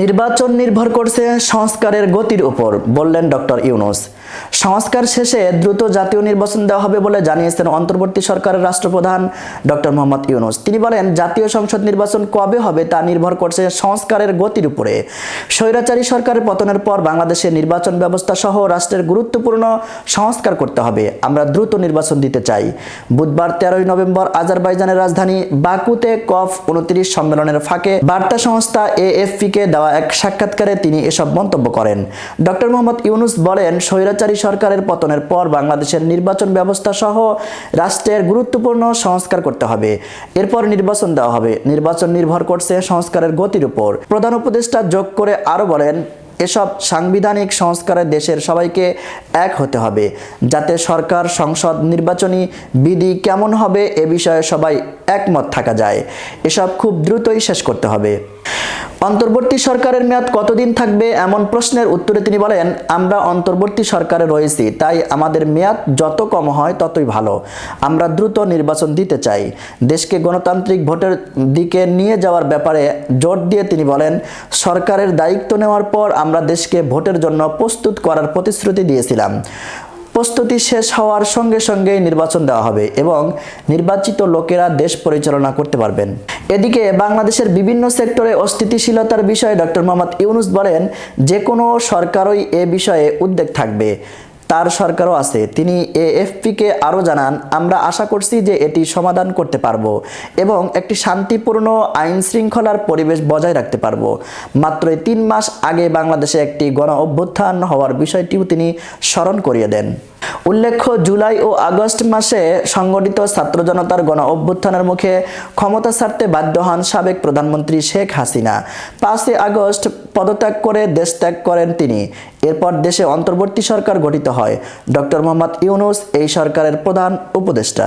নির্বাচন নির্ভর করছে সংস্কারের গতির উপর, বললেন ডক্টর ইউনুস। সংস্কার শেষে দ্রুত জাতীয় নির্বাচন দেওয়া হবে বলে জানিয়েছেন অন্তর্বর্তী সরকারের রাষ্ট্রপ্রধান ডক্টর মোহাম্মদ ইউনুস। তিনি বলেন, জাতীয় সংসদ নির্বাচন কবে হবে তা নির্ভর করছে সংস্কারের গতির উপরে। স্বৈরাচারী সরকারের পতনের পর বাংলাদেশের নির্বাচন ব্যবস্থা সহ রাষ্ট্রের গুরুত্বপূর্ণ সংস্কার করতে হবে। আমরা দ্রুত নির্বাচন দিতে চাই। বুধবার তেরোই নভেম্বর আজারবাইজানের রাজধানী বাকুতে কফ উনত্রিশ সম্মেলনের ফাঁকে বার্তা সংস্থা এএফপিকে দেওয়া এক সাক্ষাৎকারে তিনি এসব মন্তব্য করেন। ডক্টর মোহাম্মদ ইউনুস বলেন, স্বৈরাচারী সরকারের পতনের পর বাংলাদেশের নির্বাচন ব্যবস্থা সহ রাষ্ট্রের গুরুত্বপূর্ণ সংস্কার করতে হবে। এরপর নির্বাচন দেওয়া হবে। নির্বাচন নির্ভর করছে সংস্কারের গতির উপর। প্রধান উপদেষ্টা যোগ করে আরও বলেন, এসব সাংবিধানিক সংস্কারে দেশের সবাইকে এক হতে হবে। যাতে সরকার, সংসদ, নির্বাচনী বিধি কেমন হবে এ বিষয়ে সবাই একমত থাকা যায়। এসব খুব দ্রুতই শেষ করতে হবে। অন্তর্বর্তী সরকারের মেয়াদ কতদিন থাকবে এমন প্রশ্নের উত্তরে তিনি বলেন, আমরা অন্তর্বর্তী সরকারে রয়েছি, তাই আমাদের মেয়াদ যত কম হয় ততই ভালো। আমরা দ্রুত নির্বাচন দিতে চাই। দেশকে গণতান্ত্রিক ভোটের দিকে নিয়ে যাওয়ার ব্যাপারে জোর দিয়ে তিনি বলেন, সরকারের দায়িত্ব নেওয়ার পর আমরা দেশকে ভোটের জন্য প্রস্তুত করার প্রতিশ্রুতি দিয়েছিলাম। প্রস্তুতি শেষ হওয়ার সঙ্গে সঙ্গেই নির্বাচন দেওয়া হবে এবং নির্বাচিত লোকেরা দেশ পরিচালনা করতে পারবেন। এদিকে বাংলাদেশের বিভিন্ন সেক্টরে অস্থিতিশীলতার বিষয়ে ডক্টর মোহাম্মদ ইউনুস বলেন, যে কোনো সরকারই এ বিষয়ে উদ্বেগ থাকবে। তার সরকারও আছে। তিনি এএফপিকে আরও জানান, আমরা আশা করছি যে এটি সমাধান করতে পারব এবং একটি শান্তিপূর্ণ আইন শৃঙ্খলার পরিবেশ বজায় রাখতে পারব। মাত্র তিন মাস আগে বাংলাদেশে একটি গণ অভ্যুত্থান হওয়ার বিষয়টিও তিনি স্মরণ করিয়ে দেন। উল্লেখ্য, জুলাই ও আগস্ট মাসে সংগঠিত ছাত্র জনতার গণ অভ্যুত্থানের মুখে ক্ষমতা ছাড়তে বাধ্য হন সাবেক প্রধানমন্ত্রী শেখ হাসিনা। পাঁচই আগস্ট পদত্যাগ করে দেশ ত্যাগ করেন তিনি। এরপর দেশে অন্তর্বর্তী সরকার গঠিত হয়। ডক্টর মোহাম্মদ ইউনুস এই সরকারের প্রধান উপদেষ্টা।